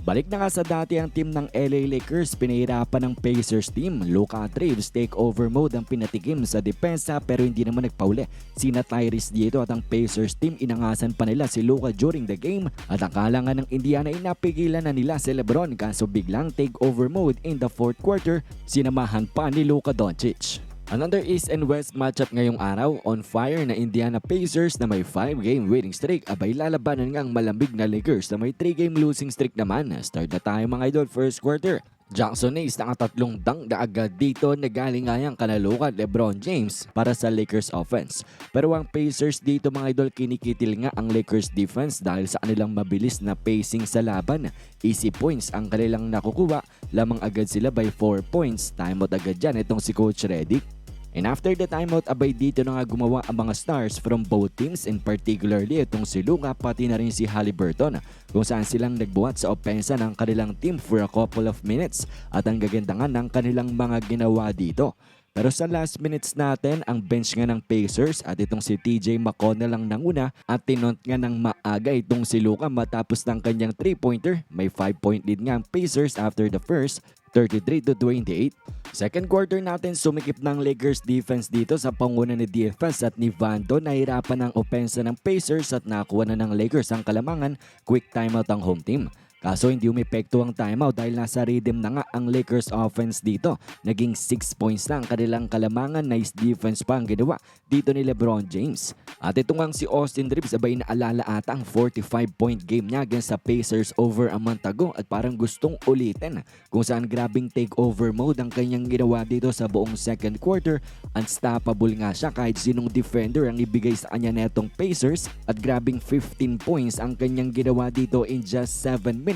Balik na nga sa dati ang team ng LA Lakers, pinahirapan ng Pacers team. Luka Traves takeover mode ang pinatikim sa depensa pero hindi naman nagpauli. Sina Tyrese dito at ang Pacers team inangasan pa nila si Luka during the game at akala nga ng Indiana ay napigilan na nila si Lebron kaso biglang takeover mode in the fourth quarter, sinamahan pa ni Luka Doncic. Another East and West matchup ngayong araw, on fire na Indiana Pacers na may 5-game winning streak abay lalabanan nga ang malambig na Lakers na may 3-game losing streak naman. Start na tayo mga idol first quarter. Jackson Hayes nakatatlong dunk na agad dito na galing nga yung kanalukan Lebron James para sa Lakers offense. Pero ang Pacers dito mga idol kinikitil nga ang Lakers defense dahil sa kanilang mabilis na pacing sa laban. Easy points ang kanilang nakukuha, lamang agad sila by 4 points. Timeout agad dyan itong si Coach Redick. And after the timeout, abay dito na nga gumawa ang mga stars from both teams and particularly itong si Luka pati na rin si Halliburton kung saan silang nagbuhat sa opensa ng kanilang team for a couple of minutes at ang gaganda nga ng kanilang mga ginawa dito. Pero sa last minutes natin, ang bench nga ng Pacers at itong si TJ McConnell lang nanguna at tinont nga ng maaga itong si Luka matapos ng kanyang 3-pointer. May 5-point lead nga ang Pacers after the first 33 to 28. Second quarter natin sumikip ng Lakers defense dito sa panguna ni DFS at ni Vando nahirapan ang opensa ng Pacers at nakuha na ng Lakers ang kalamangan quick timeout ang home team. Kaso hindi umepekto ang timeout dahil nasa rhythm na nga ang Lakers offense dito. Naging 6 points na ang kanilang kalamangan. Nice defense pa ang ginawa dito ni Lebron James. At ito nga si Austin Reeves abay naalala ata ang 45 point game niya against sa Pacers over a month ago at parang gustong ulitin kung saan grabing takeover mode ang kanyang ginawa dito sa buong second quarter. Unstoppable nga siya kahit sinong defender ang ibigay sa kanya netong Pacers at grabing 15 points ang kanyang ginawa dito in just 7 minutes.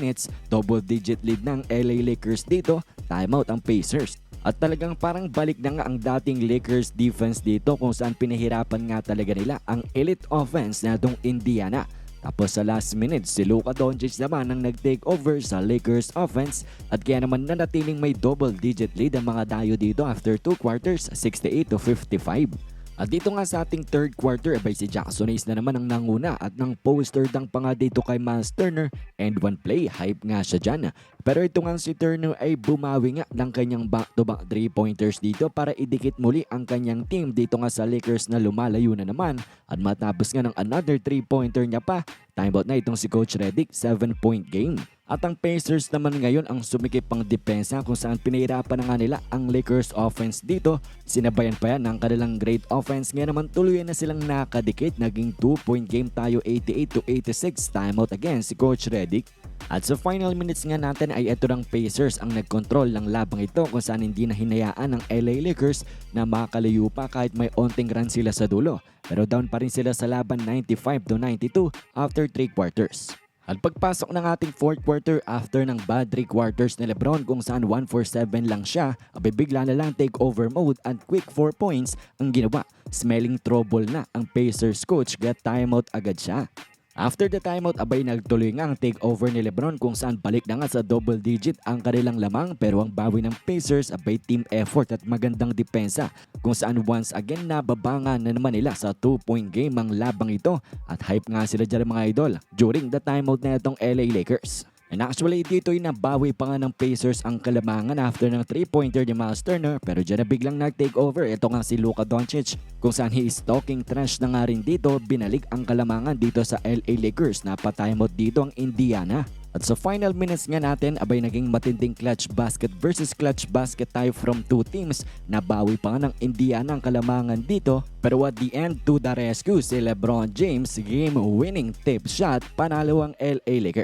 Double digit lead ng LA Lakers dito. Timeout ang Pacers. At talagang parang balik na nga ang dating Lakers defense dito kung saan pinahirapan nga talaga nila ang elite offense na itong Indiana. Tapos sa last minute, si Luka Doncic naman ang nag-take over sa Lakers offense at kaya naman nanatiling may double digit lead ang mga dayo dito after 2 quarters, 68 to 55. At dito nga sa ating third quarter, abay si Jackson Hayes na naman ang nanguna at nang poster dang pa nga dito kay Miles Turner and one play, hype nga siya dyan. Pero ito nga si Turner ay bumawi nga ng kanyang back-to-back 3-pointers dito para idikit muli ang kanyang team dito nga sa Lakers na lumalayo na naman at matapos nga ng another 3-pointer niya pa, timeout na itong si Coach Redick, 7-point game. At ang Pacers naman ngayon ang sumikip pang depensa kung saan pinahirapan na nga nila ang Lakers offense dito. Sinabayan pa yan ng kanilang great offense. Ngayon naman tuluyan na silang nakadikit. Naging 2-point game tayo 88 to 86. Timeout again si Coach Redick. At sa final minutes nga natin ay ito ng Pacers ang nagkontrol ng labang ito kung saan hindi na hinayaan ng LA Lakers na makalayo pa kahit may onting run sila sa dulo. Pero down pa rin sila sa laban 95 to 92 after 3 quarters. At pagpasok ng ating fourth quarter after ng bad 3 quarters ni Lebron kung saan 1 for 7 lang siya, abay bigla na lang take over mode and quick 4 points ang ginawa. Smelling trouble na ang Pacers coach get timeout agad siya. After the timeout, abay nagtuloy nga ang takeover ni Lebron kung saan balik na nga sa double digit ang kanilang lamang pero ang bawi ng Pacers abay team effort at magandang depensa kung saan once again nababangan na naman nila sa 2-point game ang labang ito at hype nga sila dyan mga idol during the timeout na itong LA Lakers. And actually dito ay nabawi pa nga ng Pacers ang kalamangan after ng 3-pointer ni Miles Turner pero dyan na biglang nag-take over. Ito nga si Luka Doncic kung saan he is talking trash na nga rin dito. Binalik ang kalamangan dito sa LA Lakers na pa-timeout dito ang Indiana. At sa final minutes nga natin, abay naging matinding clutch basket versus clutch basket tayo from two teams. Nabawi pa nga ng Indiana ang kalamangan dito. Pero at the end, to the rescue si Lebron James, game-winning tip shot, panalo ang LA Lakers.